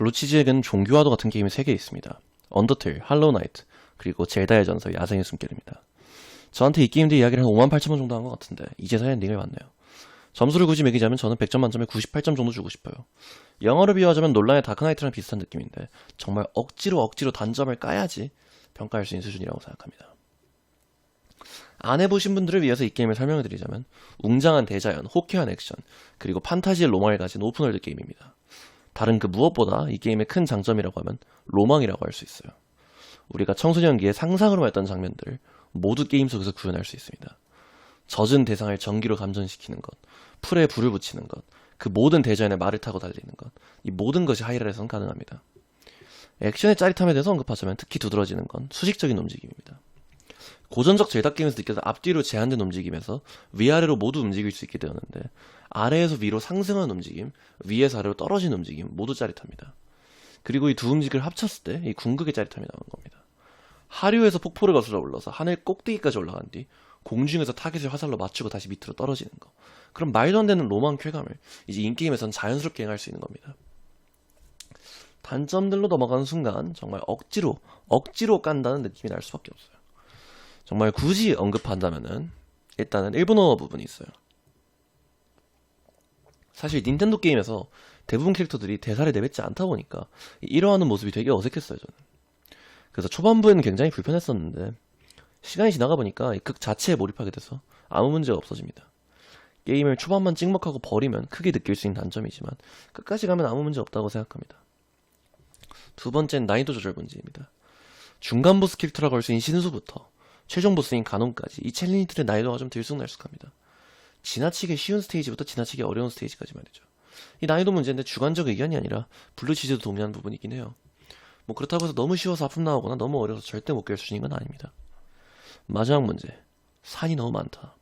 블루치즈에게는 종교와도 같은 게임이 3개 있습니다. 언더틀, 할로우 나이트, 그리고 젤다의 전설, 야생의 숨결입니다. 저한테 이 게임들 이야기를 한 5만 8천 번 정도 한 것 같은데 이제서야 엔딩을 봤네요. 점수를 굳이 매기자면 저는 100점 만점에 98점 정도 주고 싶어요. 영어로 비유하자면 논란의 다크나이트랑 비슷한 느낌인데 정말 억지로 억지로 단점을 까야지 평가할 수 있는 수준이라고 생각합니다. 안 해보신 분들을 위해서 이 게임을 설명해 드리자면 웅장한 대자연, 호쾌한 액션, 그리고 판타지의 로망을 가진 오픈월드 게임입니다. 다른 그 무엇보다 이 게임의 큰 장점이라고 하면 로망이라고 할 수 있어요. 우리가 청소년기에 상상으로만 했던 장면들을 모두 게임 속에서 구현할 수 있습니다. 젖은 대상을 전기로 감전시키는 것, 풀에 불을 붙이는 것, 그 모든 대자연에 말을 타고 달리는 것, 이 모든 것이 하이랄에선 가능합니다. 액션의 짜릿함에 대해서 언급하자면 특히 두드러지는 건 수직적인 움직임입니다. 고전적 젤다 게임에서 느껴서 앞뒤로 제한된 움직임에서 위아래로 모두 움직일 수 있게 되었는데 아래에서 위로 상승하는 움직임, 위에서 아래로 떨어지는 움직임 모두 짜릿합니다. 그리고 이 두 움직임을 합쳤을 때 이 궁극의 짜릿함이 나오는 겁니다. 하류에서 폭포를 거슬러 올라서 하늘 꼭대기까지 올라간 뒤 공중에서 타겟을 화살로 맞추고 다시 밑으로 떨어지는 거. 그럼 말도 안 되는 로망 쾌감을 이제 인게임에선 자연스럽게 행할 수 있는 겁니다. 단점들로 넘어가는 순간 정말 억지로 억지로 깐다는 느낌이 날 수밖에 없어요. 정말 굳이 언급한다면은 일단은 일본어 부분이 있어요. 사실 닌텐도 게임에서 대부분 캐릭터들이 대사를 내뱉지 않다 보니까 이러하는 모습이 되게 어색했어요 저는. 그래서 초반부에는 굉장히 불편했었는데 시간이 지나가 보니까 이극 자체에 몰입하게 돼서 아무 문제가 없어집니다. 게임을 초반만 찍먹하고 버리면 크게 느낄 수 있는 단점이지만 끝까지 가면 아무 문제 없다고 생각합니다. 두 번째는 난이도 조절 문제입니다. 중간 보스 캐릭터라고 할 수 있는 신수부터 최종 보스인 가놈까지 이 챌린지들의 난이도가 좀 들쑥날쑥합니다. 지나치게 쉬운 스테이지부터 지나치게 어려운 스테이지까지 말이죠. 이 난이도 문제인데 주관적 의견이 아니라 블루치즈도 동의하는 부분이긴 해요. 뭐 그렇다고 해서 너무 쉬워서 아픔 나오거나 너무 어려워서 절대 못깰 수준인 건 아닙니다. 마지막 문제. 산이 너무 많다.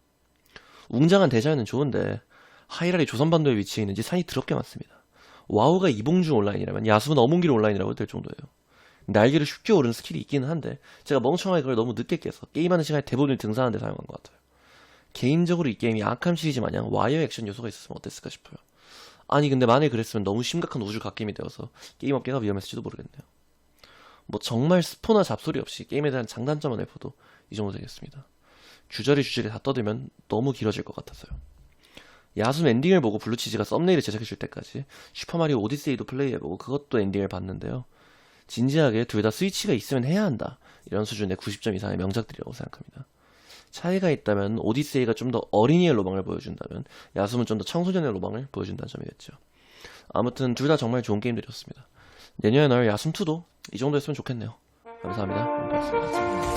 웅장한 대자연은 좋은데 하이랄이 조선반도에 위치해 있는지 산이 더럽게 많습니다. 와우가 이봉주 온라인이라면 야수는 어문길 온라인이라고 될 정도예요. 날개를 쉽게 오르는 스킬이 있기는 한데 제가 멍청하게 그걸 너무 늦게 깨서 게임하는 시간에 대부분을 등산하는 데 사용한 것 같아요. 개인적으로 이 게임이 아캄 시리즈 마냥 와이어 액션 요소가 있었으면 어땠을까 싶어요. 아니 근데 만일 그랬으면 너무 심각한 우주 갓게임이 되어서 게임 업계가 위험했을지도 모르겠네요. 뭐 정말 스포나 잡소리 없이 게임에 대한 장단점을 내포도 이 정도 되겠습니다. 주저리 주저리 다 떠들면 너무 길어질 것 같아서요. 야숨 엔딩을 보고 블루치즈가 썸네일을 제작해줄 때까지 슈퍼마리오 오디세이도 플레이해보고 그것도 엔딩을 봤는데요. 진지하게 둘 다 스위치가 있으면 해야 한다. 이런 수준의 90점 이상의 명작들이라고 생각합니다. 차이가 있다면 오디세이가 좀 더 어린이의 로망을 보여준다면 야숨은 좀 더 청소년의 로망을 보여준다는 점이겠죠. 아무튼 둘 다 정말 좋은 게임들이었습니다. 내년에 나올 야숨2도 이 정도 했으면 좋겠네요. 감사합니다. 고맙습니다.